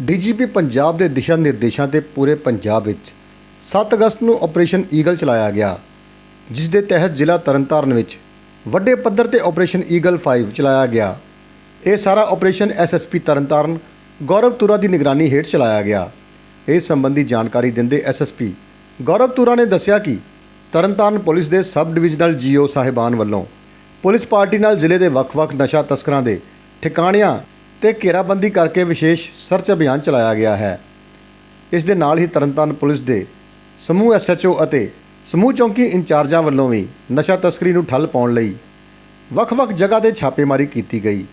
DGP Punjab ਦੇ ਦਿਸ਼ਾ ਨਿਰਦੇਸ਼ਾਂ ਤੇ ਪੂਰੇ ਪੰਜਾਬ ਵਿੱਚ 7 ਅਗਸਤ ਨੂੰ ਆਪਰੇਸ਼ਨ ਈਗਲ ਚਲਾਇਆ ਗਿਆ, ਜਿਸ ਦੇ ਤਹਿਤ ਜ਼ਿਲ੍ਹਾ ਤਰਨਤਾਰਨ ਵਿੱਚ ਵੱਡੇ ਪੱਧਰ ਤੇ ਆਪਰੇਸ਼ਨ ਈਗਲ 5 ਚਲਾਇਆ ਗਿਆ। ਇਹ ਸਾਰਾ ਆਪਰੇਸ਼ਨ ਐਸਐਸਪੀ ਤਰਨਤਾਰਨ ਗੌਰਵ ਤੁਰਾ ਦੀ ਨਿਗਰਾਨੀ ਹੇਠ ਚਲਾਇਆ ਗਿਆ। ਇਸ ਸੰਬੰਧੀ ਜਾਣਕਾਰੀ ਦਿੰਦੇ ਐਸਐਸਪੀ ਗੌਰਵ ਤੁਰਾ ਨੇ ਦੱਸਿਆ ਕਿ ਤਰਨਤਾਰਨ ਪੁਲਿਸ ਦੇ ਸਬ ਡਿਵੀਜ਼ਨਲ ਜੀਓ ਸਾਹਿਬਾਨ ਵੱਲੋਂ ਪੁਲਿਸ ਪਾਰਟੀ ਨਾਲ ਜ਼ਿਲ੍ਹੇ ਦੇ ਵੱਖ-ਵੱਖ ਨਸ਼ਾ ਤਸਕਰਾਂ ਦੇ ਠਿਕਾਣਿਆਂ ਤੇ ਘੇਰਾਬੰਦੀ ਕਰਕੇ ਵਿਸ਼ੇਸ਼ ਸਰਚ ਅਭਿਆਨ ਚਲਾਇਆ ਗਿਆ ਹੈ। ਇਸ ਦੇ ਨਾਲ ਹੀ ਤਰਨਤਾਰਨ ਪੁਲਿਸ ਦੇ ਸਮੂਹ ਐਸਐਚਓ ਅਤੇ ਸਮੂਹ ਚੌਂਕੀ ਇੰਚਾਰਜਾਂ ਵੱਲੋਂ ਵੀ ਨਸ਼ਾ ਤਸਕਰੀ ਨੂੰ ਠੱਲ ਪਾਉਣ ਲਈ ਵੱਖ-ਵੱਖ ਜਗ੍ਹਾ ਤੇ ਛਾਪੇਮਾਰੀ ਕੀਤੀ ਗਈ।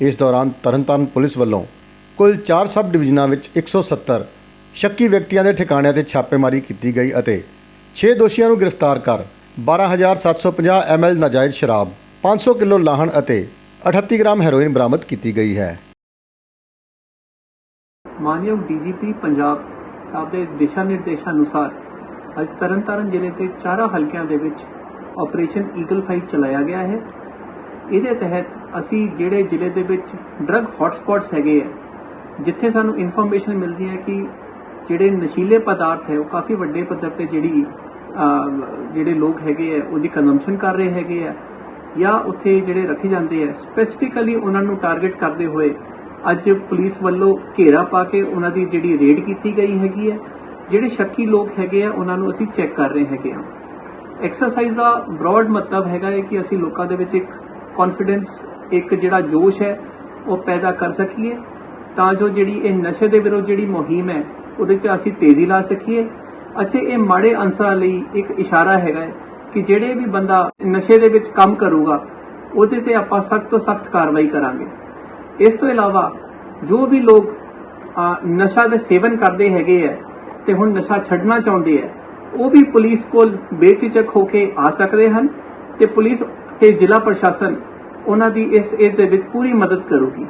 ਇਸ ਦੌਰਾਨ ਤਰਨਤਾਰਨ ਪੁਲਿਸ ਵੱਲੋਂ ਕੁੱਲ 4 ਸਬ ਡਿਵੀਜ਼ਨਾਂ ਵਿੱਚ 170 ਸ਼ੱਕੀ ਵਿਅਕਤੀਆਂ ਦੇ ਠਿਕਾਣਿਆਂ ਤੇ ਛਾਪੇਮਾਰੀ ਕੀਤੀ ਗਈ ਅਤੇ 6 ਦੋਸ਼ੀਆਂ ਨੂੰ ਗ੍ਰਿਫਤਾਰ ਕਰ 12750 ਐਮਐਲ ਨਾਜਾਇਜ਼ ਸ਼ਰਾਬ 500 ਕਿਲੋ ਲਾਹਣ ਅਤੇ 38 ਗ੍ਰਾਮ ਹੈਰੋਇਨ ਬਰਾਮਦ ਕੀਤੀ ਗਈ ਹੈ। ਮਾਨਯੋਗ ਡੀਜੀਪੀ ਪੰਜਾਬ ਸਾਹਿਬ ਦੇ ਦਿਸ਼ਾ ਨਿਰਦੇਸ਼ਾਂ ਅਨੁਸਾਰ ਅੱਜ ਤਰਨਤਾਰਨ ਜ਼ਿਲ੍ਹੇ ਦੇ ਚਾਰਾਂ ਹਲਕਿਆਂ ਦੇ ਵਿੱਚ ਆਪਰੇਸ਼ਨ ਈਗਲ 5 ਚਲਾਇਆ ਗਿਆ ਹੈ। ਇਹਦੇ ਤਹਿਤ ਅਸੀਂ ਜਿਹੜੇ ਜ਼ਿਲ੍ਹੇ ਦੇ ਵਿੱਚ ਡਰੱਗ ਹੌਟਸਪੌਟਸ ਹੈਗੇ ਆ, ਜਿੱਥੇ ਸਾਨੂੰ ਇਨਫੋਰਮੇਸ਼ਨ ਮਿਲਦੀ ਹੈ ਕਿ ਜਿਹੜੇ ਨਸ਼ੀਲੇ ਪਦਾਰਥ ਹੈ, ਉਹ ਕਾਫੀ ਵੱਡੇ ਪੱਧਰ ਤੇ ਜਿਹੜੀ ਜਿਹੜੇ ਲੋਕ ਹੈਗੇ ਆ, ਉਹਦੀ ਕੰਜ਼ੰਪਸ਼ਨ ਕਰ ਰਹੇ ਹੈਗੇ ਆ ਜਾਂ ਉੱਥੇ ਜਿਹੜੇ ਰੱਖੇ ਜਾਂਦੇ ਆ ਸਪੈਸੀਫਿਕਲੀ ਉਹਨਾਂ ਨੂੰ ਟਾਰਗੇਟ ਕਰਦੇ ਹੋਏ ਅੱਜ ਪੁਲਿਸ ਵੱਲੋਂ ਘੇਰਾ ਪਾ ਕੇ ਉਹਨਾਂ ਦੀ ਜਿਹੜੀ ਰੇਡ ਕੀਤੀ ਗਈ ਹੈਗੀ ਹੈ, ਜਿਹੜੇ ਸ਼ੱਕੀ ਲੋਕ ਹੈਗੇ ਆ, ਉਹਨਾਂ ਨੂੰ ਅਸੀਂ ਚੈੱਕ ਕਰ ਰਹੇ ਹੈਗੇ ਆ। ਐਕਸਰਸਾਈਜ਼ ਦਾ ਬ੍ਰੌਡ ਮਤਲਬ ਹੈਗਾ ਹੈ ਕਿ ਅਸੀਂ ਲੋਕਾਂ ਦੇ ਵਿੱਚ ਇੱਕ ਕੌਨਫੀਡੈਂਸ ਇੱਕ ਜਿਹੜਾ ਜੋਸ਼ ਹੈ, ਉਹ ਪੈਦਾ ਕਰ ਸਕੀਏ, ਤਾਂ ਜੋ ਜਿਹੜੀ ਇਹ ਨਸ਼ੇ ਦੇ ਵਿਰੁੱਧ ਜਿਹੜੀ ਮੁਹਿੰਮ ਹੈ, ਉਹਦੇ 'ਚ ਅਸੀਂ ਤੇਜ਼ੀ ਲਾ ਸਕੀਏ। ਅਤੇ ਇਹ ਮਾੜੇ ਅਨਸਰਾਂ ਲਈ ਇੱਕ ਇਸ਼ਾਰਾ ਹੈਗਾ ਹੈ ਕਿ ਜਿਹੜੇ ਵੀ ਬੰਦਾ ਨਸ਼ੇ ਦੇ ਵਿੱਚ ਕੰਮ ਕਰੂਗਾ, ਉਹਦੇ ਤੇ ਆਪਾਂ ਸਖਤ ਤੋਂ ਸਖਤ ਕਾਰਵਾਈ ਕਰਾਂਗੇ। ਇਸ ਤੋਂ ਇਲਾਵਾ ਜੋ ਵੀ ਲੋਕ ਨਸ਼ਾ ਦੇ ਸੇਵਨ ਕਰਦੇ ਹੈਗੇ ਹੈ ਤੇ ਹੁਣ ਨਸ਼ਾ ਛੱਡਣਾ ਚਾਹੁੰਦੇ ਹੈ ਉਹ ਵੀ ਪੁਲਿਸ ਕੋਲ ਬੇਚਿਚਕ ਹੋ ਕੇ ਆ ਸਕਦੇ ਹਨ ਤੇ ਪੁਲਿਸ ਤੇ ਜ਼ਿਲ੍ਹਾ ਪ੍ਰਸ਼ਾਸਨ ਉਹਨਾਂ ਦੀ ਇਸ ਇਸ ਦੇ ਵਿੱਚ ਪੂਰੀ ਮਦਦ ਕਰੂਗੀ।